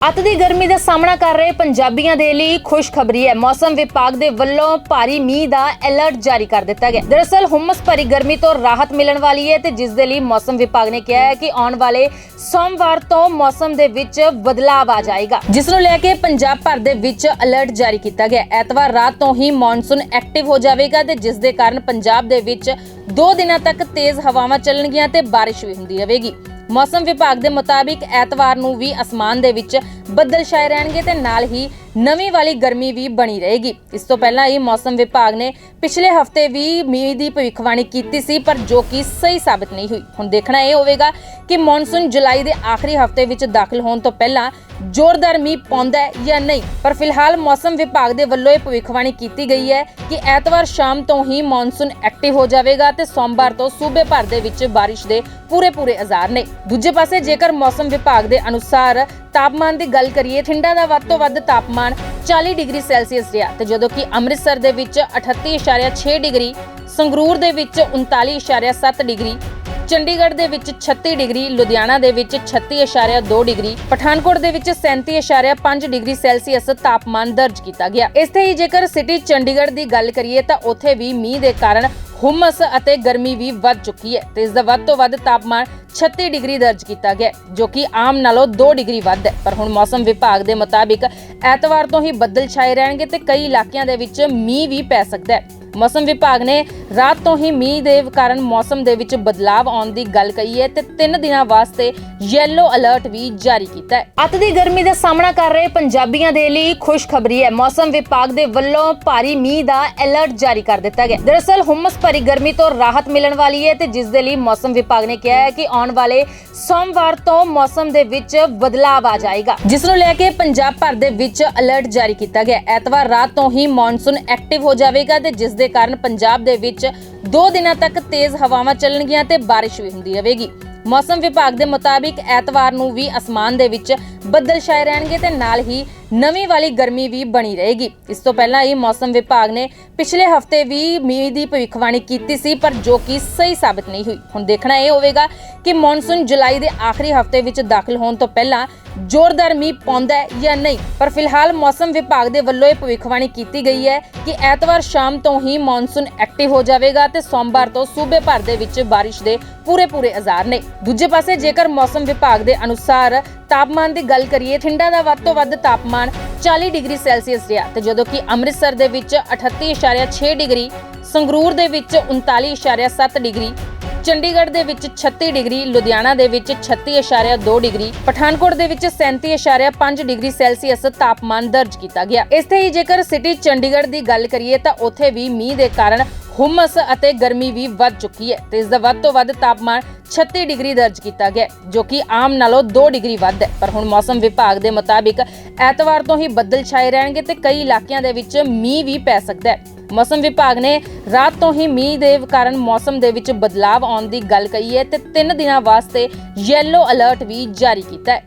ਅੱਤ ਦੀ ਗਰਮੀ ਦਾ ਸਾਹਮਣਾ ਕਰ ਰਹੇ ਪੰਜਾਬੀਆਂ ਦੇ ਲਈ ਖੁਸ਼ਖਬਰੀ ਹੈ। ਮੌਸਮ ਵਿਭਾਗ ਦੇ ਵੱਲੋਂ ਭਾਰੀ ਮੀਂਹ ਦਾ ਅਲਰਟ ਜਾਰੀ ਕਰ ਦਿੱਤਾ ਗਿਆ। ਦਰਅਸਲ, ਹੁਮਸ ਭਰੀ ਗਰਮੀ ਤੋਂ ਰਾਹਤ ਮਿਲਣ ਵਾਲੀ ਹੈ ਤੇ ਜਿਸ ਦੇ ਲਈ ਮੌਸਮ ਵਿਭਾਗ ਨੇ ਕਿਹਾ ਹੈ ਕਿ ਆਉਣ ਵਾਲੇ ਸੋਮਵਾਰ ਤੋਂ ਮੌਸਮ ਦੇ ਵਿੱਚ ਬਦਲਾਅ ਆ ਜਾਏਗਾ। ਜਿਸ ਨੂੰ ਲੈ ਕੇ ਪੰਜਾਬ ਭਰ ਦੇ ਵਿੱਚ ਅਲਰਟ ਜਾਰੀ ਕੀਤਾ ਗਿਆ। ਐਤਵਾਰ ਰਾਤ ਤੋਂ ਹੀ ਮੌਨਸੂਨ ਐਕਟਿਵ ਹੋ ਜਾਵੇਗਾ ਤੇ ਜਿਸ ਦੇ ਕਾਰਨ ਪੰਜਾਬ ਦੇ ਵਿੱਚ 2 ਦਿਨਾਂ ਤੱਕ ਤੇਜ਼ ਹਵਾਵਾਂ ਚੱਲਣਗੀਆਂ ਤੇ ਬਾਰਿਸ਼ ਵੀ ਹੁੰਦੀ ਰਹੇਗੀ ਮੌਸਮ ਵਿਭਾਗ ਦੇ ਮੁਤਾਬਿਕ ਐਤਵਾਰ ਨੂੰ ਵੀ ਅਸਮਾਨ ਦੇ ਵਿੱਚ ਬੱਦਲ ਛਾਏ ਰਹਿਣਗੇ ਤੇ ਨਾਲ ਹੀ ਨਵੀਂ ਵਾਲੀ ਗਰਮੀ ਵੀ ਬਣੀ ਰਹੇਗੀ। ਇਸ ਤੋਂ ਪਹਿਲਾਂ ਹੀ ਮੌਸਮ ਵਿਭਾਗ ਨੇ ਪਿਛਲੇ ਹਫ਼ਤੇ ਵੀ ਮੀਂਹ ਦੀ ਭਵਿੱਖਬਾਣੀ ਕੀਤੀ ਸੀ, ਪਰ ਜੋ ਕਿ ਸਹੀ ਸਾਬਤ ਨਹੀਂ ਹੋਈ। ਹੁਣ ਦੇਖਣਾ ਇਹ ਹੋਵੇਗਾ ਕਿ ਮੌਨਸੂਨ ਜੁਲਾਈ ਦੇ ਆਖਰੀ ਹਫ਼ਤੇ ਵਿੱਚ ਦਾਖਲ ਹੋਣ ਤੋਂ ਪਹਿਲਾਂ ਜ਼ੋਰਦਾਰ ਮੀਂਹ ਪਾਉਂਦਾ ਹੈ ਜਾਂ ਨਹੀਂ। ਪਰ ਫਿਲਹਾਲ ਮੌਸਮ ਵਿਭਾਗ ਦੇ ਵੱਲੋਂ ਇਹ ਭਵਿੱਖਬਾਣੀ ਕੀਤੀ ਗਈ ਹੈ ਕਿ ਐਤਵਾਰ ਸ਼ਾਮ ਤੋਂ ਹੀ ਮੌਨਸੂਨ ਐਕਟਿਵ ਹੋ ਜਾਵੇਗਾ ਤੇ ਸੋਮਵਾਰ ਤੋਂ ਸੂਬੇ ਭਰ ਦੇ ਵਿੱਚ ਬਾਰਿਸ਼ ਦੇ ਪੂਰੇ ਪੂਰੇ ਆਜ਼ਾਰ ਨੇ। ਦੂਜੇ ਪਾਸੇ ਜੇਕਰ ਮੌਸਮ ਵਿਭਾਗ ਦੇ ਅਨੁਸਾਰ ਤਾਪਮਾਨ ਦੀ ਗੱਲ ਕਰੀਏ, ਠੰਡਾ ਦਾ ਵੱਧ ਤੋਂ ਵੱਧ ਤਾਪਮਾਨ 40 ਡਿਗਰੀ ਸੈਲਸੀਅਸ ਰਿਹਾ ਤੇ ਜਦੋਂ ਕਿ ਅੰਮ੍ਰਿਤਸਰ ਦੇ ਵਿੱਚ 38.6 ਡਿਗਰੀ, ਸੰਗਰੂਰ ਦੇ ਵਿੱਚ 39.7 ਡਿਗਰੀ ਚੰਡੀਗੜ੍ਹ ਦੇ ਵਿੱਚ 36 ਡਿਗਰੀ, ਲੁਧਿਆਣਾ ਦੇ ਵਿੱਚ 36.2 ਡਿਗਰੀ, ਪਠਾਨਕੋਟ ਦੇ ਵਿੱਚ 37.5 ਡਿਗਰੀ ਸੈਲਸੀਅਸ ਤਾਪਮਾਨ ਦਰਜ ਕੀਤਾ ਗਿਆ। ਇਸੇ ਹੀ ਜੇਕਰ ਸਿਟੀ ਚੰਡੀਗੜ੍ਹ ਦੀ ਗੱਲ ਕਰੀਏ ਤਾਂ ਉੱਥੇ ਵੀ ਮੀਂਹ ਦੇ ਕਾਰਨ ਹੁਮਸ ਅਤੇ ਗਰਮੀ ਵੀ ਵੱਧ ਚੁੱਕੀ ਹੈ ਤੇ ਇਸ ਦਾ ਵੱਧ ਤੋਂ ਵੱਧ ਤਾਪਮਾਨ 36 ਡਿਗਰੀ ਦਰਜ ਕੀਤਾ ਗਿਆ ਜੋ ਕਿ ਆਮ ਨਾਲੋਂ 2 ਡਿਗਰੀ ਵੱਧ ਹੈ। ਪਰ ਹੁਣ ਮੌਸਮ ਵਿਭਾਗ ਦੇ ਮੁਤਾਬਿਕ ਐਤਵਾਰ ਤੋਂ ਹੀ ਬੱਦਲ ਛਾਏ ਰਹਿਣਗੇ ਤੇ ਕਈ ਇਲਾਕਿਆਂ ਦੇ ਵਿੱਚ ਮੀਂਹ ਵੀ ਪੈ ਸਕਦਾ ਹੈ। ਮੌਸਮ ਵਿਭਾਗ ਨੇ ਰਾਤ ਤੋਂ ਹੀ ਮੀਂਹ ਦੇ ਕਾਰਨ ਮੌਸਮ ਦੇ ਵਿੱਚ ਬਦਲਾਅ ਆਉਣ ਦੀ ਗੱਲ ਕਹੀ ਹੈ ਤੇ 3 ਦਿਨਾਂ ਵਾਸਤੇ ਯੈਲੋ ਅਲਰਟ ਵੀ ਜਾਰੀ ਕੀਤਾ ਹੈ। ਅੱਤ ਦੀ ਗਰਮੀ ਦਾ ਸਾਹਮਣਾ ਕਰ ਰਹੇ ਪੰਜਾਬੀਆਂ ਦੇ ਲਈ ਖੁਸ਼ਖਬਰੀ ਹੈ। ਮੌਸਮ ਵਿਭਾਗ ਦੇ ਵੱਲੋਂ ਭਾਰੀ ਮੀਂਹ ਦਾ ਅਲਰਟ ਜਾਰੀ ਕਰ ਦਿੱਤਾ ਗਿਆ। ਦਰਅਸਲ ਹੁਮਸ ਭਰੀ ਗਰਮੀ ਤੋਂ ਰਾਹਤ ਮਿਲਣ ਵਾਲੀ ਹੈ ਤੇ ਜਿਸ ਦੇ ਲਈ ਮੌਸਮ ਵਿਭਾਗ ਨੇ ਕਿਹਾ ਹੈ ਕਿ ਆਉਣ ਵਾਲੇ ਸੋਮਵਾਰ ਤੋਂ ਮੌਸਮ ਦੇ ਵਿੱਚ ਬਦਲਾਅ ਆ ਜਾਏਗਾ। ਜਿਸ ਨੂੰ ਲੈ ਕੇ ਪੰਜਾਬ ਭਰ ਦੇ ਵਿੱਚ ਅਲਰਟ ਜਾਰੀ ਕੀਤਾ ਗਿਆ। ਐਤਵਾਰ ਰਾਤ ਤੋਂ ਹੀ ਮੌਨਸੂਨ ਐਕਟਿਵ ਹੋ ਜਾਵੇਗਾ ਤੇ ਜਿਸ ਦੇ ਕਾਰਨ ਪੰਜਾਬ ਦੇ ਵਿੱਚ 2 ਦਿਨਾਂ ਤੱਕ ਤੇਜ਼ ਹਵਾਵਾਂ ਚੱਲਣਗੀਆਂ ਤੇ ਬਾਰਿਸ਼ ਵੀ ਹੁੰਦੀ ਰਹੇਗੀ। ਮੌਸਮ ਵਿਭਾਗ ਦੇ ਮੁਤਾਬਿਕ ਐਤਵਾਰ ਨੂੰ ਵੀ ਅਸਮਾਨ ਦੇ ਵਿੱਚ ਬੱਦਲ ਛਾਏ ਰਹਿਣਗੇ ਤੇ ਨਾਲ ਹੀ ਨਵੀਂ ਵਾਲੀ ਗਰਮੀ ਵੀ ਬਣੀ ਰਹੇਗੀ। ਇਸ ਤੋਂ ਪਹਿਲਾਂ ਹੀ ਮੌਸਮ ਵਿਭਾਗ ਨੇ ਪਿਛਲੇ ਹਫ਼ਤੇ ਵੀ ਮੀਂਹ ਦੀ ਭਵਿੱਖਬਾਣੀ ਕੀਤੀ ਸੀ, ਪਰ ਜੋ ਕਿ ਸਹੀ ਸਾਬਤ ਨਹੀਂ ਹੋਈ। ਹੁਣ ਦੇਖਣਾ ਇਹ ਹੋਵੇਗਾ ਕਿ ਮੌਨਸੂਨ ਜੁਲਾਈ ਦੇ ਆਖਰੀ ਹਫ਼ਤੇ ਵਿੱਚ ਦਾਖਲ ਹੋਣ ਤੋਂ ਪਹਿਲਾਂ ਜ਼ੋਰਦਾਰ ਮੀਂਹ ਪਾਉਂਦਾ ਹੈ ਜਾਂ ਨਹੀਂ। ਪਰ ਫਿਲਹਾਲ ਮੌਸਮ ਵਿਭਾਗ ਦੇ ਵੱਲੋਂ ਇਹ ਭਵਿੱਖਬਾਣੀ ਕੀਤੀ ਗਈ ਹੈ ਕਿ ਐਤਵਾਰ ਸ਼ਾਮ ਤੋਂ ਹੀ ਮੌਨਸੂਨ ਐਕਟਿਵ ਹੋ ਜਾਵੇਗਾ ਤੇ ਸੋਮਵਾਰ ਤੋਂ ਸੂਬੇ ਭਰ ਦੇ ਵਿੱਚ ਬਾਰਿਸ਼ ਦੇ ਪੂਰੇ ਪੂਰੇ ਆਜ਼ਾਰ ਨੇ। ਦੂਜੇ ਪਾਸੇ ਜੇਕਰ ਮੌਸਮ ਵਿਭਾਗ ਦੇ ਅਨੁਸਾਰ ਤਾਪਮਾਨ ਦੀ ਗੱਲ ਕਰੀਏ, ਠੰਡਾ ਦਾ ਵੱਧ ਤੋਂ ਵੱਧ ਤਾਪਮਾਨ 40 ਡਿਗਰੀ ਸੈਲਸੀਅਸ ਰਿਹਾ ਤੇ ਜਦੋਂ ਕਿ ਅੰਮ੍ਰਿਤਸਰ ਦੇ ਵਿੱਚ 38.6 ਡਿਗਰੀ, ਸੰਗਰੂਰ ਦੇ ਵਿੱਚ 39.7 ਡਿਗਰੀ, ਚੰਡੀਗੜ੍ਹ ਦੇ ਵਿੱਚ 36 ਡਿਗਰੀ, ਲੁਧਿਆਣਾ ਦੇ ਵਿੱਚ 36.2 ਡਿਗਰੀ, ਪਠਾਨਕੋਟ ਦੇ ਵਿੱਚ 37.5 ਡਿਗਰੀ ਸੈਲਸੀਅਸ ਤਾਪਮਾਨ ਦਰਜ ਕੀਤਾ ਗਿਆ। ਇਸੇ ਹੀ ਜੇਕਰ ਸਿਟੀ ਚੰਡੀਗੜ੍ਹ ਦੀ ਗੱਲ ਕਰੀਏ ਤਾਂ ਉੱਥੇ ਵੀ ਮੀਂਹ ਦੇ ਕਾਰਨ ਹੁਮਸ ਅਤੇ ਗਰਮੀ ਵੀ ਵੱਧ ਚੁੱਕੀ ਹੈ ਤੇ ਇਸ ਦਾ ਵੱਧ ਤੋਂ ਵੱਧ ਤਾਪਮਾਨ 36 ਡਿਗਰੀ ਦਰਜ ਕੀਤਾ ਗਿਆ ਜੋ ਕਿ ਆਮ ਨਾਲੋਂ 2 ਡਿਗਰੀ ਵੱਧ ਹੈ। ਪਰ ਹੁਣ ਮੌਸਮ ਵਿਭਾਗ ਦੇ ਮੁਤਾਬਿਕ ਐਤਵਾਰ ਤੋਂ ਹੀ ਬੱਦਲ ਛਾਏ ਰਹਿਣਗੇ ਤੇ ਕਈ ਇਲਾਕਿਆਂ ਦੇ ਵਿੱਚ ਮੀਂਹ ਵੀ ਪੈ ਸਕਦਾ ਹੈ। ਮੌਸਮ ਵਿਭਾਗ ਨੇ ਰਾਤ ਤੋਂ ਹੀ ਮੀਂਹ ਦੇ ਕਾਰਨ ਮੌਸਮ ਦੇ ਵਿੱਚ ਬਦਲਾਅ ਆਉਣ ਦੀ ਗੱਲ ਕਹੀ ਹੈ ਤੇ 3 ਦਿਨਾਂ ਵਾਸਤੇ ਯੈਲੋ ਅਲਰਟ ਵੀ ਜਾਰੀ ਕੀਤਾ ਹੈ।